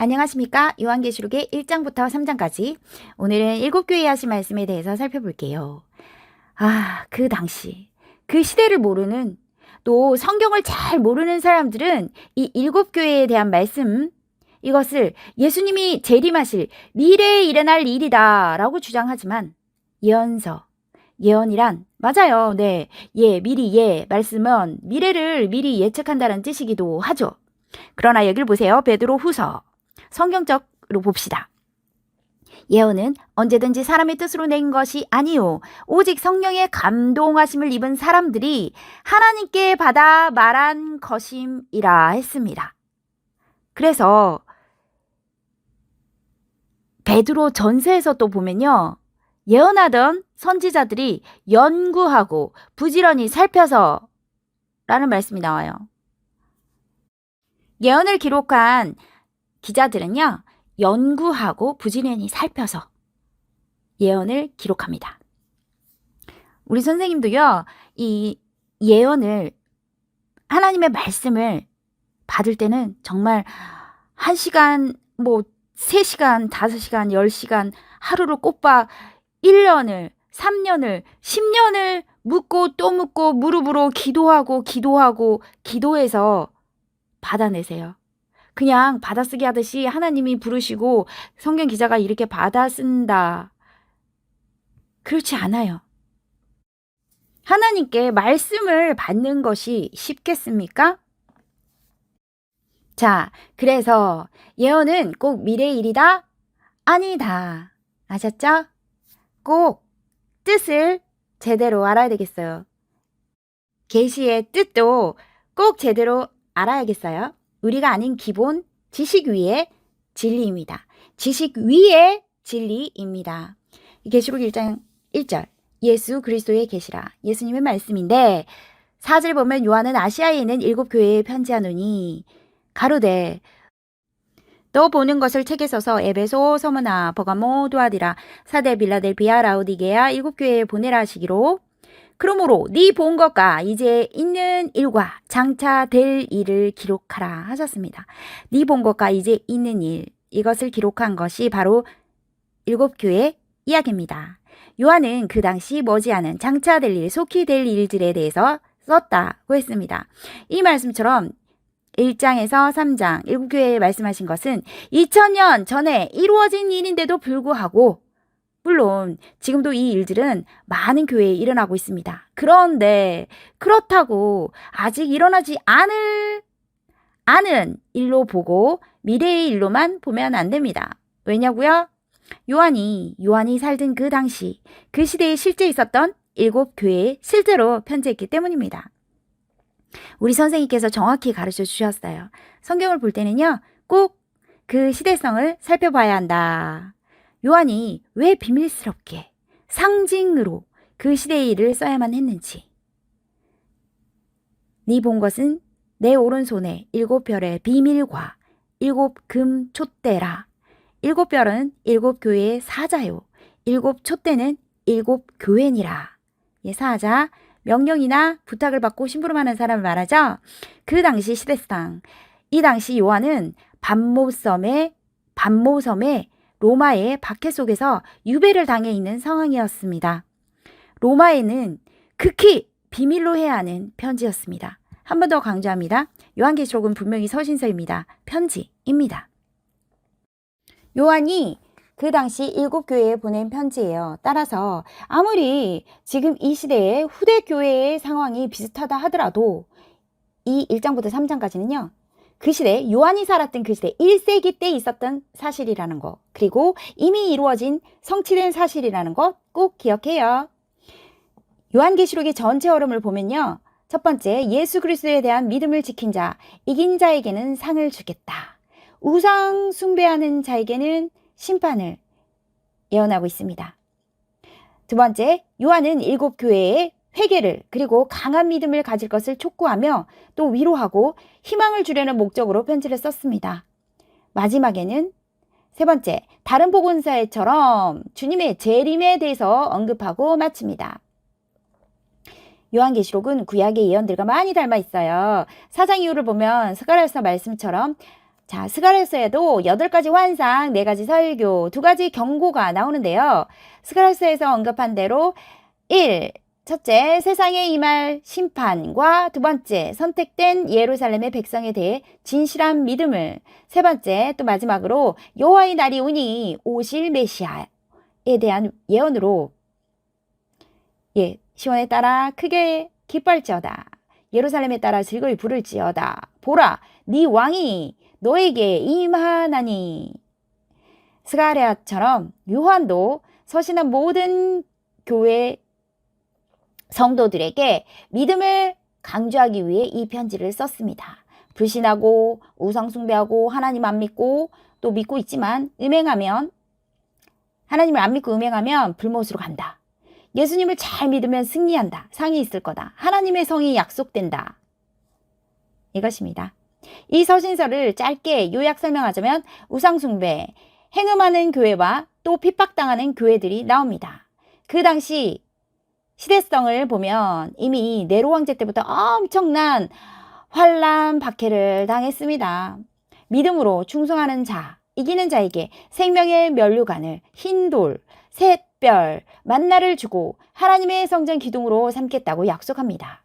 안녕하십니까. 요한계시록의 1장부터 3장까지 오늘은 일곱 교회 하신 말씀에 대해서 살펴볼게요. 아, 그 당시, 그 시대를 모르는 또 성경을 잘 모르는 사람들은 이 일곱 교회에 대한 말씀, 이것을 예수님이 재림하실 미래에 일어날 일이다 라고 주장하지만 예언서, 예언이란 맞아요. 네. 예, 미리 예 말씀은 미래를 미리 예측한다는 뜻이기도 하죠. 그러나 여길 보세요. 베드로 후서. 성경적으로 봅시다. 예언은 언제든지 사람의 뜻으로 낸 것이 아니요. 오직 성령의 감동하심을 입은 사람들이 하나님께 받아 말한 것임이라 했습니다. 그래서 베드로 전서에서 또 보면요. 예언하던 선지자들이 연구하고 부지런히 살펴서 라는 말씀이 나와요. 예언을 기록한 기자들은요, 연구하고 부지런히 살펴서 예언을 기록합니다. 우리 선생님도요, 이 예언을, 하나님의 말씀을 받을 때는 정말 한 시간, 뭐, 세 시간, 다섯 시간, 열 시간, 하루를 꼽아 1년을, 3년을, 10년을 묻고 또 묻고 무릎으로 기도하고 기도하고 기도해서 받아내세요. 그냥 받아쓰기 하듯이 하나님이 부르시고 성경 기자가 이렇게 받아쓴다. 그렇지 않아요. 하나님께 말씀을 받는 것이 쉽겠습니까? 자, 그래서 예언은 꼭 미래의 일이다? 아니다. 아셨죠? 꼭 뜻을 제대로 알아야 되겠어요. 계시의 뜻도 꼭 제대로 알아야겠어요. 우리가 아닌 기본 지식 위의 진리입니다. 지식 위의 진리입니다. 계시록 1장 1절 예수 그리스도의 계시라 예수님의 말씀인데 4절 보면 요한은 아시아에 있는 일곱 교회에 편지하노니 가로되 또 보는 것을 책에 써서 에베소, 서머나, 버가모, 두아디라, 사대, 빌라델비아, 라우디게아 일곱 교회에 보내라 하시기로 그러므로 네 본 것과 이제 있는 일과 장차 될 일을 기록하라 하셨습니다. 네 본 것과 이제 있는 일 이것을 기록한 것이 바로 일곱 교회 이야기입니다. 요한은 그 당시 머지않은 장차 될 일, 속히 될 일들에 대해서 썼다고 했습니다. 이 말씀처럼 1장에서 3장 일곱 교회에 말씀하신 것은 2000년 전에 이루어진 일인데도 불구하고 물론 지금도 이 일들은 많은 교회에 일어나고 있습니다. 그런데 그렇다고 아직 일어나지 않을 않은 일로 보고 미래의 일로만 보면 안 됩니다. 왜냐고요? 요한이 요한이 살던 그 당시 그 시대에 실제 있었던 일곱 교회에 실제로 편지했기 때문입니다. 우리 선생님께서 정확히 가르쳐 주셨어요. 성경을 볼 때는요, 꼭 그 시대성을 살펴봐야 한다. 요한이 왜 비밀스럽게 상징으로 그 시대의 일을 써야만 했는지. 네 본 것은 내 오른손에 일곱 별의 비밀과 일곱 금 촛대라. 일곱 별은 일곱 교회의 사자요. 일곱 촛대는 일곱 교회니라. 예, 사자. 명령이나 부탁을 받고 심부름하는 사람을 말하죠. 그 당시 시대상. 이 당시 요한은 반모섬의 반모섬의 로마의 박해 속에서 유배를 당해 있는 상황이었습니다. 로마에는 극히 비밀로 해야 하는 편지였습니다. 한 번 더 강조합니다. 요한계시록은 분명히 서신서입니다. 편지입니다. 요한이 그 당시 일곱 교회에 보낸 편지예요. 따라서 아무리 지금 이 시대의 후대 교회의 상황이 비슷하다 하더라도 이 1장부터 3장까지는요. 그 시대, 요한이 살았던 그 시대, 1세기 때 있었던 사실이라는 거, 그리고 이미 이루어진 성취된 사실이라는 것 꼭 기억해요. 요한계시록의 전체 흐름을 보면요. 첫 번째, 예수 그리스도에 대한 믿음을 지킨 자, 이긴 자에게는 상을 주겠다. 우상 숭배하는 자에게는 심판을 예언하고 있습니다. 두 번째, 요한은 일곱 교회의 회개를 그리고 강한 믿음을 가질 것을 촉구하며 또 위로하고 희망을 주려는 목적으로 편지를 썼습니다. 마지막에는 세 번째, 다른 복음서에처럼 주님의 재림에 대해서 언급하고 마칩니다. 요한계시록은 구약의 예언들과 많이 닮아 있어요. 사장 이후를 보면 스가랴서 말씀처럼 자, 스가랴서에도 여덟 가지 환상, 네 가지 설교, 두 가지 경고가 나오는데요. 스가랴서에서 언급한 대로 1. 첫째, 세상에 임할 심판과 두 번째, 선택된 예루살렘의 백성에 대해 진실한 믿음을 세 번째, 또 마지막으로 여호와의 날이 오니 오실 메시아에 대한 예언으로 예, 시온에 따라 크게 기뻐할지어다. 예루살렘에 따라 즐거이 부를지어다. 보라, 네 왕이 너에게 임하나니. 스가랴처럼 요한도 서신한 모든 교회 성도들에게 믿음을 강조하기 위해 이 편지를 썼습니다. 불신하고 우상숭배하고 하나님 안 믿고 또 믿고 있지만 음행하면 하나님을 안 믿고 음행하면 불못으로 간다. 예수님을 잘 믿으면 승리한다. 상이 있을 거다. 하나님의 성이 약속된다. 이것입니다. 이 서신서를 짧게 요약 설명하자면 우상숭배, 행음하는 교회와 또 핍박당하는 교회들이 나옵니다. 그 당시 시대성을 보면 이미 네로 황제 때부터 엄청난 환란 박해를 당했습니다. 믿음으로 충성하는 자, 이기는 자에게 생명의 면류관을 흰 돌, 샛별, 만나를 주고 하나님의 성전 기둥으로 삼겠다고 약속합니다.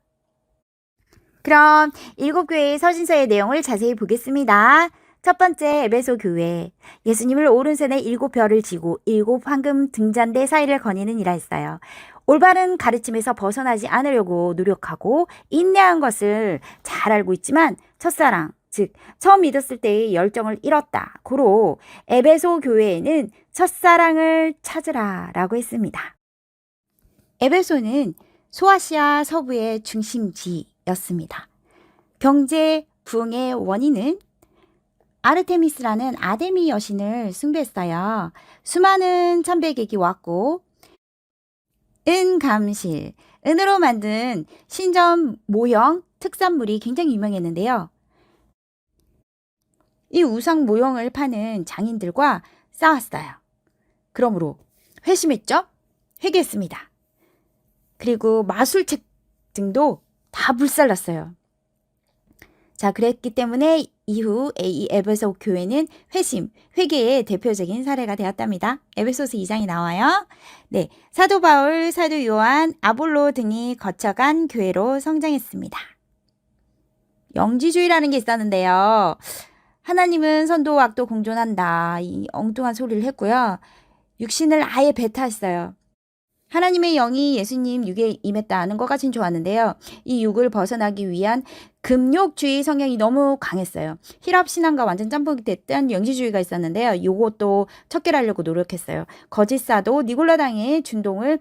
그럼 일곱 교회의 서신서의 내용을 자세히 보겠습니다. 첫 번째 에베소 교회 예수님을 오른손에 일곱 별을 쥐고 일곱 황금 등잔대 사이를 거니는 이라 했어요. 올바른 가르침에서 벗어나지 않으려고 노력하고 인내한 것을 잘 알고 있지만 첫사랑 즉 처음 믿었을 때의 열정을 잃었다. 고로 에베소 교회에는 첫사랑을 찾으라 라고 했습니다. 에베소는 소아시아 서부의 중심지였습니다. 경제 부흥의 원인은 아르테미스라는 아데미 여신을 숭배했어요. 수많은 천백객이 왔고 은감실, 은으로 만든 신전 모형 특산물이 굉장히 유명했는데요. 이 우상 모형을 파는 장인들과 싸웠어요. 그러므로 회심했죠? 회개했습니다. 그리고 마술책 등도 다 불살랐어요. 자, 그랬기 때문에 이후 이 에베소 교회는 회심, 회개의 대표적인 사례가 되었답니다. 에베소서 2장이 나와요. 네, 사도 바울, 사도 요한, 아볼로 등이 거쳐간 교회로 성장했습니다. 영지주의라는 게 있었는데요. 하나님은 선도 악도 공존한다. 이 엉뚱한 소리를 했고요. 육신을 아예 배타했어요. 하나님의 영이 예수님 육에 임했다는 것까진 좋았는데요. 이 육을 벗어나기 위한 금욕주의 성향이 너무 강했어요. 힐합 신앙과 완전 짬뽕이 됐던 영지주의가 있었는데요. 요것도 척결하려고 노력했어요. 거짓 사도 니골라당의 준동을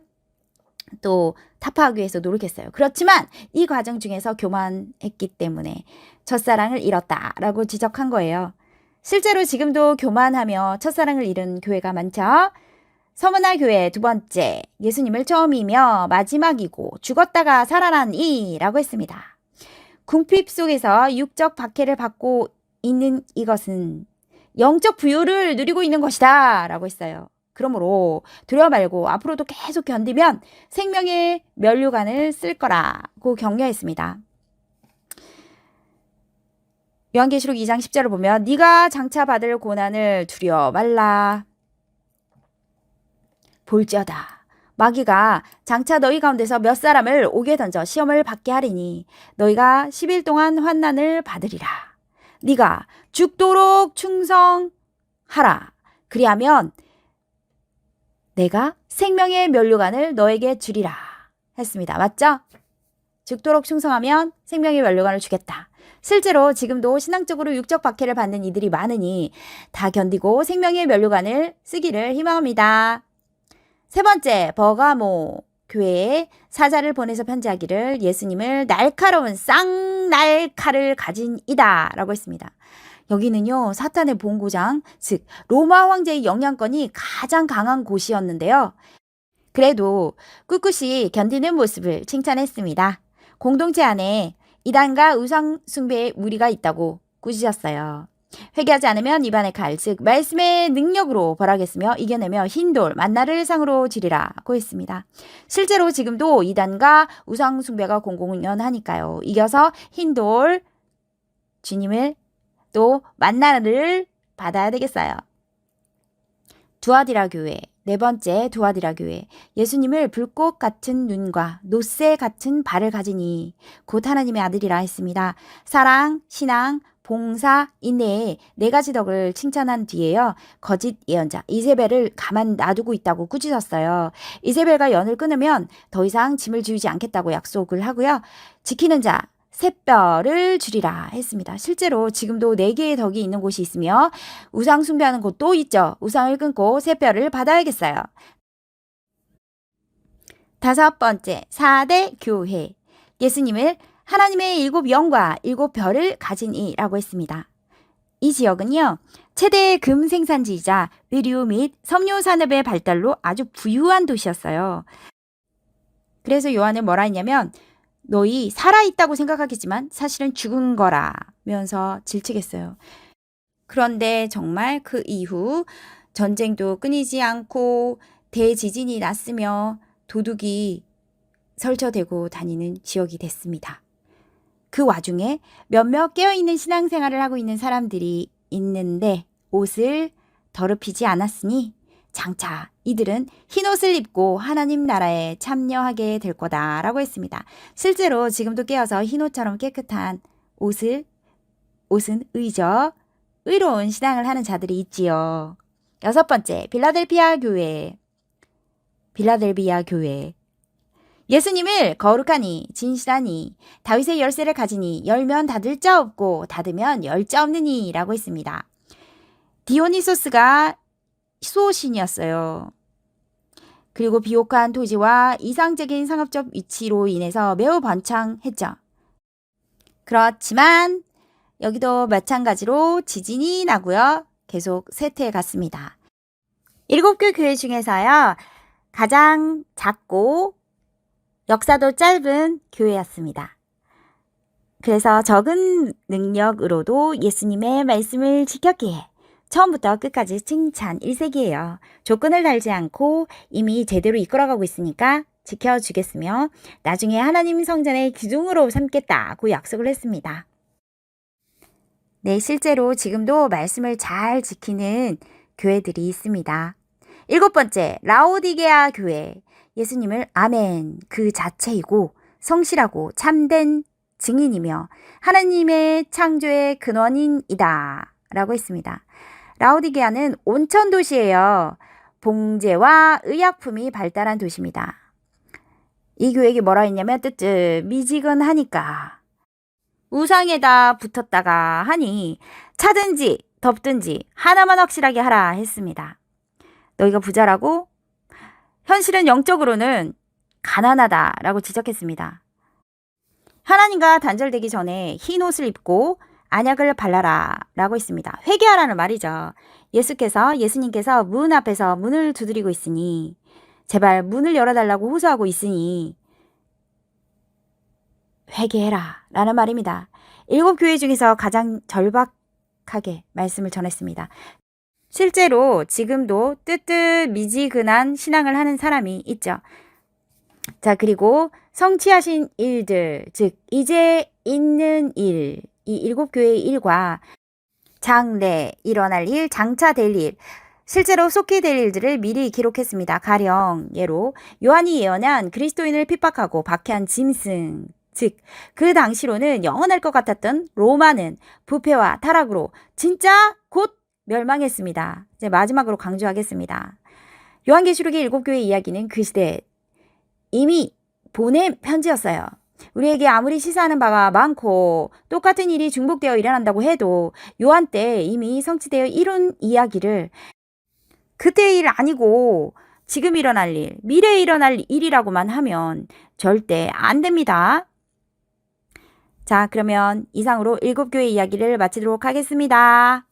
또 타파하기 위해서 노력했어요. 그렇지만 이 과정 중에서 교만했기 때문에 첫사랑을 잃었다라고 지적한 거예요. 실제로 지금도 교만하며 첫사랑을 잃은 교회가 많죠. 서문화 교회 두 번째, 예수님을 처음이며 마지막이고 죽었다가 살아난 이라고 했습니다. 궁핍 속에서 육적 박해를 받고 있는 이것은 영적 부유를 누리고 있는 것이다 라고 했어요. 그러므로 두려워 말고 앞으로도 계속 견디면 생명의 면류관을 쓸 거라고 격려했습니다. 요한계시록 2장 10절을 보면 네가 장차 받을 고난을 두려워 말라. 볼지어다. 마귀가 장차 너희 가운데서 몇 사람을 옥에 던져 시험을 받게 하리니 너희가 10일 동안 환난을 받으리라. 네가 죽도록 충성하라. 그리하면 내가 생명의 면류관을 너에게 주리라. 했습니다. 맞죠? 죽도록 충성하면 생명의 면류관을 주겠다. 실제로 지금도 신앙적으로 육적 박해를 받는 이들이 많으니 다 견디고 생명의 면류관을 쓰기를 희망합니다. 세 번째, 버가모 교회에 사자를 보내서 편지하기를 예수님을 날카로운 쌍날칼을 가진 이다 라고 했습니다. 여기는요, 사탄의 본고장, 즉, 로마 황제의 영향권이 가장 강한 곳이었는데요. 그래도 꿋꿋이 견디는 모습을 칭찬했습니다. 공동체 안에 이단과 우상숭배의 무리가 있다고 꾸짖었어요. 회개하지 않으면 입안의 칼, 즉 말씀의 능력으로 벌하겠으며 이겨내며 흰돌 만나를 상으로 지리라고 했습니다. 실제로 지금도 이단과 우상 숭배가 공공연하니까요. 이겨서 흰돌 주님을 또 만나를 받아야 되겠어요. 두아디라 교회. 네 번째 두아디라 교회. 예수님을 불꽃 같은 눈과 노새 같은 발을 가지니 곧 하나님의 아들이라 했습니다. 사랑, 신앙, 봉사, 인내의 네 가지 덕을 칭찬한 뒤에요. 거짓 예언자 이세벨을 가만 놔두고 있다고 꾸짖었어요. 이세벨과 연을 끊으면 더 이상 짐을 지우지 않겠다고 약속을 하고요. 지키는 자 샛별을 주리라 했습니다. 실제로 지금도 네 개의 덕이 있는 곳이 있으며 우상 숭배하는 곳도 있죠. 우상을 끊고 샛별을 받아야겠어요. 다섯 번째, 4대 교회. 예수님을 하나님의 일곱 영과 일곱 별을 가진 이라고 했습니다. 이 지역은요, 최대 금 생산지이자 의류 및 섬유 산업의 발달로 아주 부유한 도시였어요. 그래서 요한은 뭐라 했냐면, 너희 살아있다고 생각하겠지만 사실은 죽은 거라면서 질책했어요. 그런데 정말 그 이후 전쟁도 끊이지 않고 대지진이 났으며 도둑이 설쳐대고 다니는 지역이 됐습니다. 그 와중에 몇몇 깨어있는 신앙생활을 하고 있는 사람들이 있는데 옷을 더럽히지 않았으니 장차 이들은 흰 옷을 입고 하나님 나라에 참여하게 될 거다라고 했습니다. 실제로 지금도 깨어서 흰 옷처럼 깨끗한 옷을 옷은 의죠. 의로운 신앙을 하는 자들이 있지요. 여섯 번째, 빌라델피아 교회. 빌라델비아 교회. 예수님을 거룩하니 진실하니 다윗의 열쇠를 가지니 열면 닫을 자 없고 닫으면 열 자 없느니라고 했습니다. 디오니소스가 수호신이었어요. 그리고 비옥한 토지와 이상적인 상업적 위치로 인해서 매우 번창했죠. 그렇지만 여기도 마찬가지로 지진이 나고요. 계속 쇠퇴해 갔습니다. 일곱 개 교회 중에서요. 가장 작고 역사도 짧은 교회였습니다. 그래서 적은 능력으로도 예수님의 말씀을 지켰기에 처음부터 끝까지 칭찬 일색이에요. 조건을 달지 않고 이미 제대로 이끌어가고 있으니까 지켜주겠으며 나중에 하나님 성전의 기둥으로 삼겠다고 약속을 했습니다. 네, 실제로 지금도 말씀을 잘 지키는 교회들이 있습니다. 일곱 번째, 라오디게아 교회. 예수님을 아멘 그 자체이고 성실하고 참된 증인이며 하나님의 창조의 근원인이다. 라고 했습니다. 라오디게아는 온천 도시예요. 봉제와 의약품이 발달한 도시입니다. 이 교회에 뭐라 했냐면 뜨뜻 미지근하니까 우상에다 붙었다가 하니 차든지 덥든지 하나만 확실하게 하라 했습니다. 너희가 부자라고 현실은 영적으로는 가난하다라고 지적했습니다. 하나님과 단절되기 전에 흰 옷을 입고 안약을 발라라 라고 했습니다. 회개하라는 말이죠. 예수께서, 예수님께서 문 앞에서 문을 두드리고 있으니, 제발 문을 열어달라고 호소하고 있으니, 회개해라 라는 말입니다. 일곱 교회 중에서 가장 절박하게 말씀을 전했습니다. 실제로 지금도 뜨뜻 미지근한 신앙을 하는 사람이 있죠. 자, 그리고 성취하신 일들, 즉, 이제 있는 일, 이 일곱 교회의 일과 장래, 일어날 일, 장차 될 일, 실제로 속히 될 일들을 미리 기록했습니다. 가령 예로 요한이 예언한 그리스도인을 핍박하고 박해한 짐승, 즉 그 당시로는 영원할 것 같았던 로마는 부패와 타락으로 진짜 곧 멸망했습니다. 이제 마지막으로 강조하겠습니다. 요한계시록의 일곱 교회 이야기는 그 시대 이미 보낸 편지였어요. 우리에게 아무리 시사하는 바가 많고 똑같은 일이 중복되어 일어난다고 해도 요한 때 이미 성취되어 이룬 이야기를 그때의 일 아니고 지금 일어날 일, 미래에 일어날 일이라고만 하면 절대 안 됩니다. 자, 그러면 이상으로 일곱 교회 이야기를 마치도록 하겠습니다.